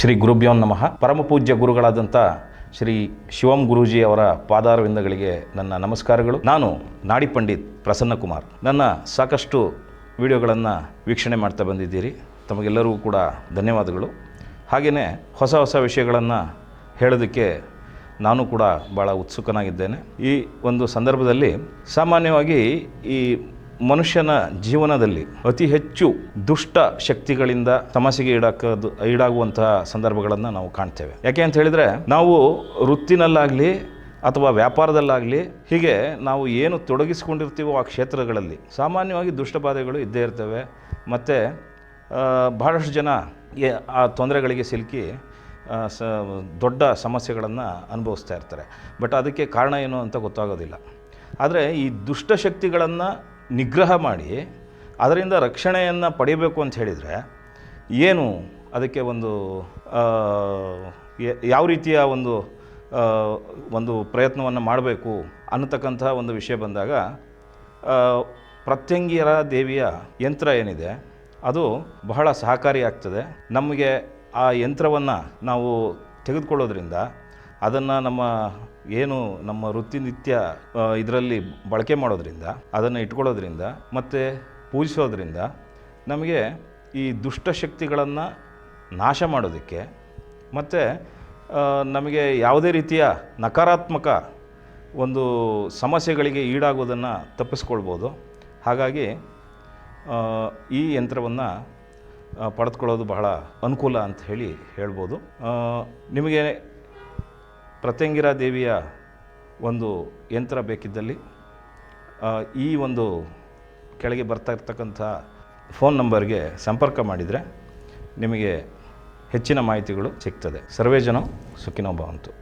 ಶ್ರೀ ಗುರುಭ್ಯೋ ನಮಃ. ಪರಮಪೂಜ್ಯ ಗುರುಗಳಾದಂಥ ಶ್ರೀ ಶಿವಂ ಗುರೂಜಿ ಅವರ ಪಾದಾರವಿಂದಗಳಿಗೆ ನನ್ನ ನಮಸ್ಕಾರಗಳು. ನಾನು ನಾಡಿ ಪಂಡಿತ್ ಪ್ರಸನ್ನ ಕುಮಾರ್ ನನ್ನ ಸಾಕಷ್ಟು ವಿಡಿಯೋಗಳನ್ನು ವೀಕ್ಷಣೆ ಮಾಡ್ತಾ ಬಂದಿದ್ದೀರಿ. ತಮಗೆಲ್ಲರಿಗೂ ಕೂಡ ಧನ್ಯವಾದಗಳು. ಹಾಗೆಯೇ ಹೊಸ ಹೊಸ ವಿಷಯಗಳನ್ನು ಹೇಳೋದಕ್ಕೆ ನಾನು ಕೂಡ ಭಾಳ ಉತ್ಸುಕನಾಗಿದ್ದೇನೆ. ಈ ಒಂದು ಸಂದರ್ಭದಲ್ಲಿ ಸಾಮಾನ್ಯವಾಗಿ ಈ ಮನುಷ್ಯನ ಜೀವನದಲ್ಲಿ ಅತಿ ಹೆಚ್ಚು ದುಷ್ಟ ಶಕ್ತಿಗಳಿಂದ ಸಮಸ್ಯೆಗೆ ಈಡಾಕೋದು ಈಡಾಗುವಂತಹ ಸಂದರ್ಭಗಳನ್ನು ನಾವು ಕಾಣ್ತೇವೆ. ಯಾಕೆ ಅಂತ ಹೇಳಿದರೆ ನಾವು ವೃತ್ತಿನಲ್ಲಾಗಲಿ ಅಥವಾ ವ್ಯಾಪಾರದಲ್ಲಾಗಲಿ ಹೀಗೆ ನಾವು ಏನು ತೊಡಗಿಸಿಕೊಂಡಿರ್ತೀವೋ ಆ ಕ್ಷೇತ್ರಗಳಲ್ಲಿ ಸಾಮಾನ್ಯವಾಗಿ ದುಷ್ಟಬಾಧೆಗಳು ಇದ್ದೇ ಇರ್ತವೆ. ಮತ್ತು ಬಹಳಷ್ಟು ಜನ ಆ ತೊಂದರೆಗಳಿಗೆ ಸಿಲುಕಿ ಸ, ದೊಡ್ಡ ಸಮಸ್ಯೆಗಳನ್ನು ಅನುಭವಿಸ್ತಾ ಇರ್ತಾರೆ. ಬಟ್ ಅದಕ್ಕೆ ಕಾರಣ ಏನು ಅಂತ ಗೊತ್ತಾಗೋದಿಲ್ಲ. ಆದರೆ ಈ ದುಷ್ಟಶಕ್ತಿಗಳನ್ನು ನಿಗ್ರಹ ಮಾಡಿ ಅದರಿಂದ ರಕ್ಷಣೆಯನ್ನು ಪಡಿಬೇಕು ಅಂತ ಹೇಳಿದರೆ ಏನು ಅದಕ್ಕೆ ಒಂದು ಯಾವ ರೀತಿಯ ಒಂದು ಒಂದು ಪ್ರಯತ್ನವನ್ನು ಮಾಡಬೇಕು ಅನ್ನತಕ್ಕಂತಹ ಒಂದು ವಿಷಯ ಬಂದಾಗ ಪ್ರತ್ಯಂಗಿಯರ ದೇವಿಯ ಯಂತ್ರ ಏನಿದೆ, ಅದು ಬಹಳ ಸಹಕಾರಿಯಾಗ್ತದೆ ನಮಗೆ ಆ ಯಂತ್ರವನ್ನು ನಾವು ತೆಗೆದುಕೊಳ್ಳೋದ್ರಿಂದ ಅದನ್ನು ನಮ್ಮ ಏನು ನಮ್ಮ ವೃತ್ತಿನಿತ್ಯ ಇದರಲ್ಲಿ ಬಳಕೆ ಮಾಡೋದ್ರಿಂದ, ಅದನ್ನು ಇಟ್ಕೊಳ್ಳೋದ್ರಿಂದ ಮತ್ತು ಪೂಜಿಸೋದ್ರಿಂದ ನಮಗೆ ಈ ದುಷ್ಟಶಕ್ತಿಗಳನ್ನು ನಾಶ ಮಾಡೋದಕ್ಕೆ ಮತ್ತು ನಮಗೆ ಯಾವುದೇ ರೀತಿಯ ನಕಾರಾತ್ಮಕ ಒಂದು ಸಮಸ್ಯೆಗಳಿಗೆ ಈಡಾಗೋದನ್ನು ತಪ್ಪಿಸ್ಕೊಳ್ಬೋದು. ಹಾಗಾಗಿ ಈ ಯಂತ್ರವನ್ನು ಪಡೆದುಕೊಳ್ಳೋದು ಬಹಳ ಅನುಕೂಲ ಅಂತ ಹೇಳಿ ಹೇಳ್ಬೋದು. ನಿಮಗೆ ಪ್ರತ್ಯಂಗಿರ ದೇವಿಯ ಒಂದು ಯಂತ್ರ ಬೇಕಿದ್ದಲ್ಲಿ ಈ ಒಂದು ಕೆಳಗೆ ಬರ್ತಾ ಇರ್ತಕ್ಕಂಥ ಫೋನ್ ನಂಬರ್ಗೆ ಸಂಪರ್ಕ ಮಾಡಿದರೆ ನಿಮಗೆ ಹೆಚ್ಚಿನ ಮಾಹಿತಿಗಳು ಸಿಗ್ತದೆ. ಸರ್ವೇ ಜನ ಸುಖಿನೋ ಭವಂತು.